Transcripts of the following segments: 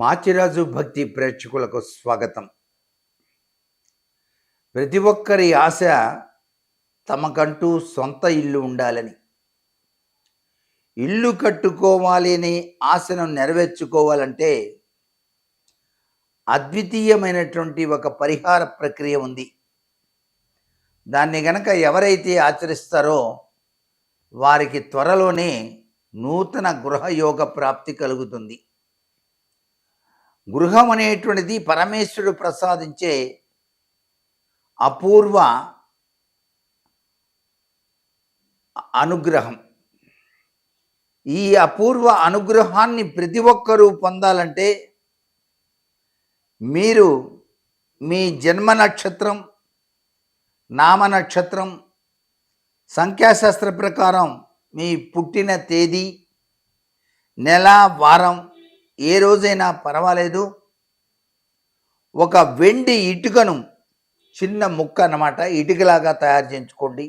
మాచిరాజు భక్తి ప్రేక్షకులకు స్వాగతం. ప్రతి ఒక్కరి ఆశ తమకంటూ సొంత ఇల్లు ఉండాలని. ఇల్లు కట్టుకోవాలి అని ఆశను నెరవేర్చుకోవాలంటే అద్వితీయమైనటువంటి ఒక పరిహార ప్రక్రియ ఉంది. దాన్ని గనక ఎవరైతే ఆచరిస్తారో వారికి త్వరలోనే నూతన గృహయోగ ప్రాప్తి కలుగుతుంది. గృహం అనేటువంటిది పరమేశ్వరుడు ప్రసాదించే అపూర్వ అనుగ్రహం. ఈ అపూర్వ అనుగ్రహాన్ని ప్రతి ఒక్కరూ పొందాలంటే మీరు మీ జన్మ నక్షత్రం నామ నక్షత్రం సంఖ్యాశాస్త్ర ప్రకారం మీ పుట్టిన తేదీ నెల వారం ఏ రోజైనా పర్వాలేదు. ఒక వెండి ఇటుకను చిన్న ముక్క అన్నమాట ఇటుకలాగా తయారు చేయించుకోండి.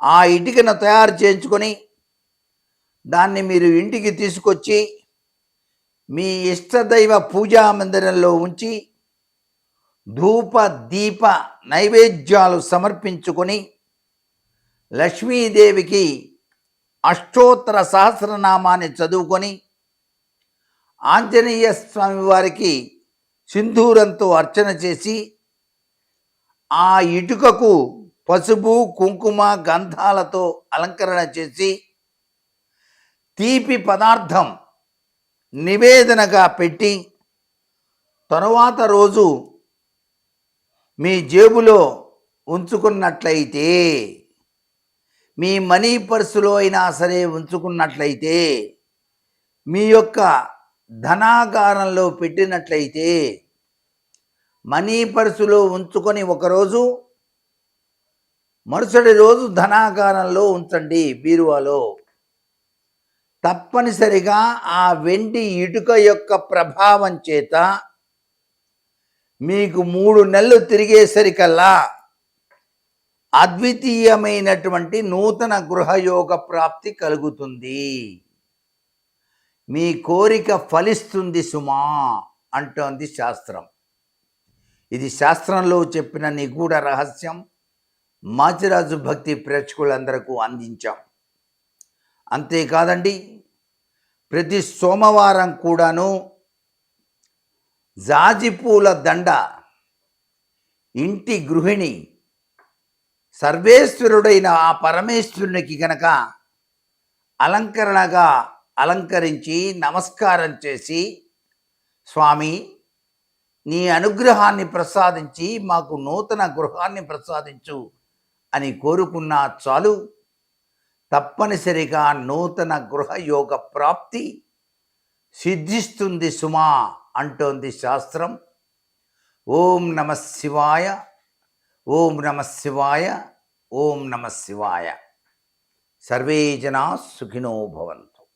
ఆ ఇటుకను తయారు చేయించుకొని దాన్ని మీరు ఇంటికి తీసుకొచ్చి మీ ఇష్టదైవ పూజా మందిరంలో ఉంచి ధూప దీప నైవేద్యాలు సమర్పించుకొని లక్ష్మీదేవికి అష్టోత్తర సహస్రనామాన్ని చదువుకొని ఆంజనేయ స్వామి వారికి సింధూరంతో అర్చన చేసి ఆ ఇటుకకు పసుపు కుంకుమ గంధాలతో అలంకరణ చేసి తీపి పదార్థం నివేదనగా పెట్టి తరువాత రోజు మీ జేబులో ఉంచుకున్నట్లయితే మీ మనీ పర్సులో అయినా సరే ఉంచుకున్నట్లయితే మీ యొక్క ధనాగారంలో పెట్టినట్లయితే మనీ పర్సులో ఉంచుకొని ఒకరోజు మరుసటి రోజు ధనాగారంలో ఉంచండి బీరువాలో. తప్పనిసరిగా ఆ వెండి ఇటుక యొక్క ప్రభావం చేత మీకు మూడు నెలలు తిరిగేసరికల్లా అద్వితీయమైనటువంటి నూతన గృహయోగ ప్రాప్తి కలుగుతుంది. మీ కోరిక ఫలిస్తుంది సుమా అంటోంది శాస్త్రం. ఇది శాస్త్రంలో చెప్పిన నిగూఢ రహస్యం మాచిరాజు భక్తి ప్రేక్షకులందరకు అందించాం. అంతేకాదండి ప్రతి సోమవారం కూడాను జాజిపూల దండ ఇంటి గృహిణి సర్వేశ్వరుడైన ఆ పరమేశ్వరునికి గనక అలంకరణగా అలంకరించి నమస్కారం చేసి స్వామి నీ అనుగ్రహాన్ని ప్రసాదించి మాకు నూతన గృహాన్ని ప్రసాదించు అని కోరుకున్నా చాలు. తప్పనిసరిగా నూతన గృహయోగ ప్రాప్తి సిద్ధిస్తుంది సుమా అంటోంది శాస్త్రం. ఓం నమ శివాయ ఓం నమ శివాయ ఓం నమ శివాయ. సర్వే జనా సుఖినో భవంతు.